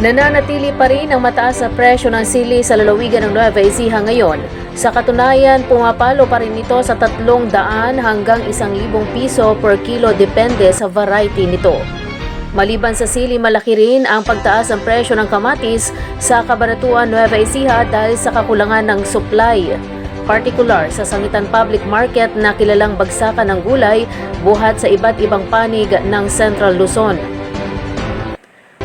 Nananatili pa rin ang mataas na presyo ng sili sa lalawigan ng Nueva Ecija ngayon. Sa katunayan, pumapalo pa rin ito sa 300 hanggang 1,000 piso per kilo depende sa variety nito. Maliban sa sili, malaki rin ang pagtaas ng presyo ng kamatis sa Cabanatuan, Nueva Ecija dahil sa kakulangan ng supply. Partikular sa Sangitan Public Market na kilalang bagsakan ng gulay buhat sa iba't ibang panig ng Central Luzon.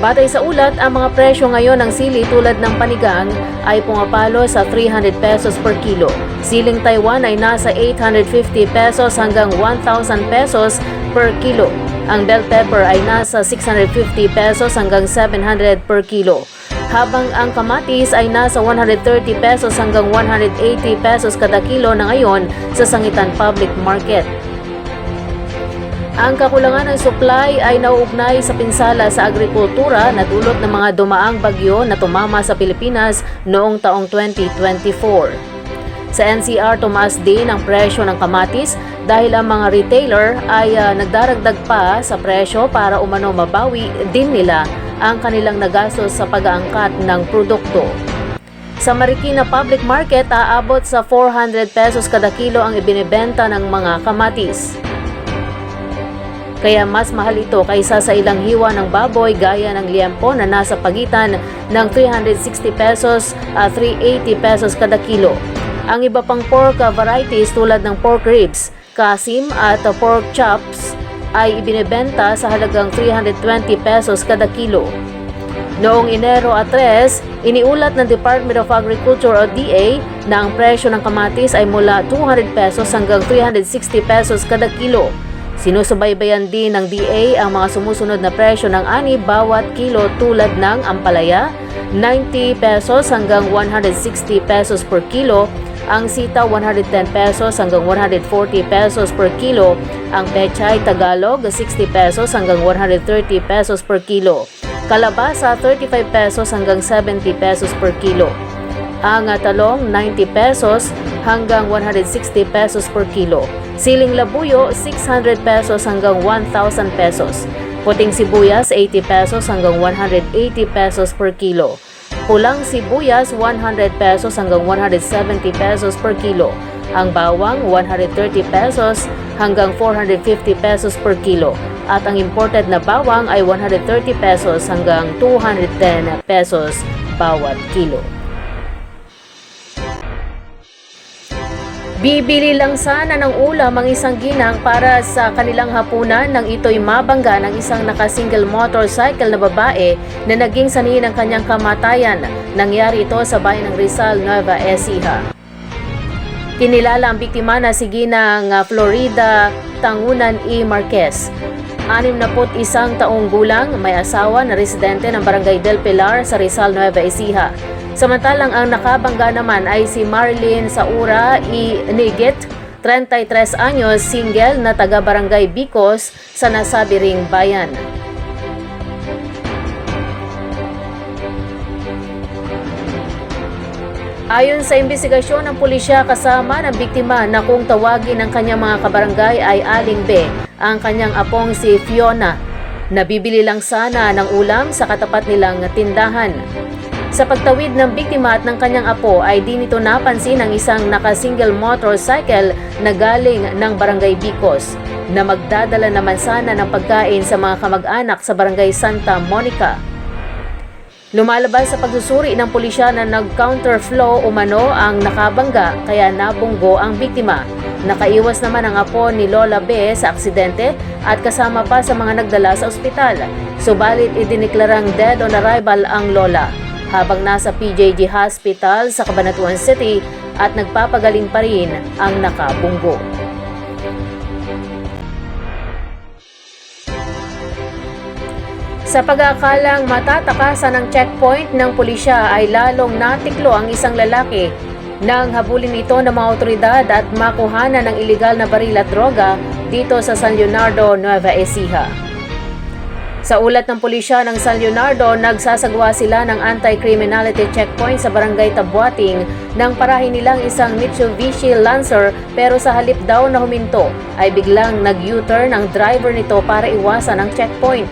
Batay sa ulat, ang mga presyo ngayon ng sili tulad ng panigang ay pumapalo sa 300 pesos per kilo. Siling Taiwan ay nasa 850 pesos hanggang 1,000 pesos per kilo. Ang bell pepper ay nasa 650 pesos hanggang 700 per kilo. Habang ang kamatis ay nasa 130 pesos hanggang 180 pesos kada kilo na ngayon sa Sangitan Public Market. Ang kakulangan ng supply ay nauugnay sa pinsala sa agrikultura na dulot ng mga dumaang bagyo na tumama sa Pilipinas noong taong 2024. Sa NCR, tumaas din ang presyo ng kamatis dahil ang mga retailer ay ah, nagdaragdag pa sa presyo para umano mabawi din nila ang kanilang nagastos sa pag-aangkat ng produkto. Sa Marikina Public Market, aabot sa 400 pesos kada kilo ang ibinebenta ng mga kamatis. Kaya mas mahal ito kaysa sa ilang hiwa ng baboy gaya ng liempo na nasa pagitan ng 360 pesos at 380 pesos kada kilo. Ang iba pang pork varieties tulad ng pork ribs, kasim at pork chops ay ibinebenta sa halagang 320 pesos kada kilo. Noong Enero at 3, iniulat ng Department of Agriculture o DA na ang presyo ng kamatis ay mula 200 pesos hanggang 360 pesos kada kilo. Sinusubaybayan din ng DA ang mga sumusunod na presyo ng ani bawat kilo tulad ng ampalaya, 90 pesos hanggang 160 pesos per kilo, ang sita 110 pesos hanggang 140 pesos per kilo, ang pechay Tagalog 60 pesos hanggang 130 pesos per kilo, kalabasa 35 pesos hanggang 70 pesos per kilo. Ang talong 90 pesos hanggang 160 pesos per kilo. Siling labuyo 600 pesos hanggang 1,000 pesos. Puting sibuyas 80 pesos hanggang 180 pesos per kilo. Pulang sibuyas 100 pesos hanggang 170 pesos per kilo. Ang bawang 130 pesos hanggang 450 pesos per kilo. At ang imported na bawang ay 130 pesos hanggang 210 pesos bawat kilo. Bibili lang sana ng ulam ang isang ginang para sa kanilang hapunan nang ito'y mabangga ng isang naka-single motorcycle na babae na naging sanhi ng kanyang kamatayan. Nangyari ito sa bayan ng Rizal, Nueva Ecija. Kinilala ang biktima na si Ginang ah, Florida Tangunan E. Marquez. 61 taong gulang, may asawa na residente ng Barangay Del Pilar sa Rizal, Nueva Ecija. Samantalang ang nakabangga naman ay si Marlene Saura E. Nigit, 33 anyos, single na taga Barangay Bicos sa nasabi ring bayan. Ayon sa investigasyon ng pulisya kasama ng biktima na kung tawagin ng kanyang mga kabarangay ay Aling B, ang kanyang apong si Fiona. Nabibili lang sana ng ulam sa katapat nilang tindahan. Sa pagtawid ng biktima at ng kanyang apo ay di nito napansin ang isang naka-single motorcycle na galing ng barangay Bicos na magdadala naman sana ng pagkain sa mga kamag-anak sa barangay Santa Monica. Lumalabas sa pagsusuri ng pulisya na nag-counterflow umano ang nakabangga kaya nabunggo ang biktima. Nakaiwas naman ang apo ni Lola B sa aksidente at kasama pa sa mga nagdala sa ospital. Subalit idiniklarang dead on arrival ang Lola habang nasa PJG Hospital sa Cabanatuan City at nagpapagaling pa rin ang nakabunggo. Sa pag-aakalang matatakasan ng checkpoint ng pulisya ay lalong natiklo ang isang lalaki nang habulin ito ng mga otoridad at makuhanan ng ilegal na baril at droga dito sa San Leonardo, Nueva Ecija. Sa ulat ng pulisya ng San Leonardo, nagsasagawa sila ng anti-criminality checkpoint sa barangay Tabuating nang parahin nilang isang Mitsubishi Lancer pero sa halip daw na huminto ay biglang nag-U-turn ang driver nito para iwasan ang checkpoint.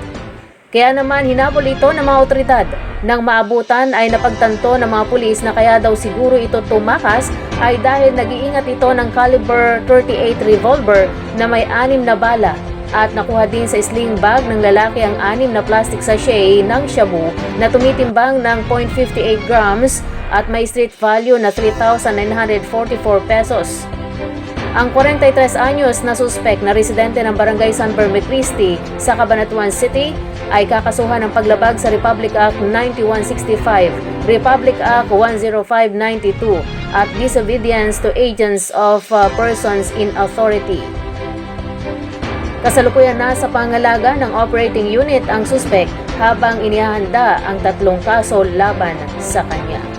Kaya naman hinabol ito ng mga otoridad. Nang maabutan ay napagtanto ng mga pulis na kaya daw siguro ito tumakas ay dahil nag-iingat ito ng caliber 38 revolver na may anim na bala at nakuha din sa sling bag ng lalaki ang anim na plastic sachet ng shabu na tumitimbang ng 0.58 grams at may street value na 3,944 pesos. Ang 43 anyos na suspek na residente ng Barangay San Berme Cristi sa Cabanatuan City ay kakasuhan ng paglabag sa Republic Act 9165, Republic Act 10592 at disobedience to agents of uh, persons in authority. Kasalukuyan na sa pangalaga ng operating unit ang suspek habang inihahanda ang tatlong kaso laban sa kanya.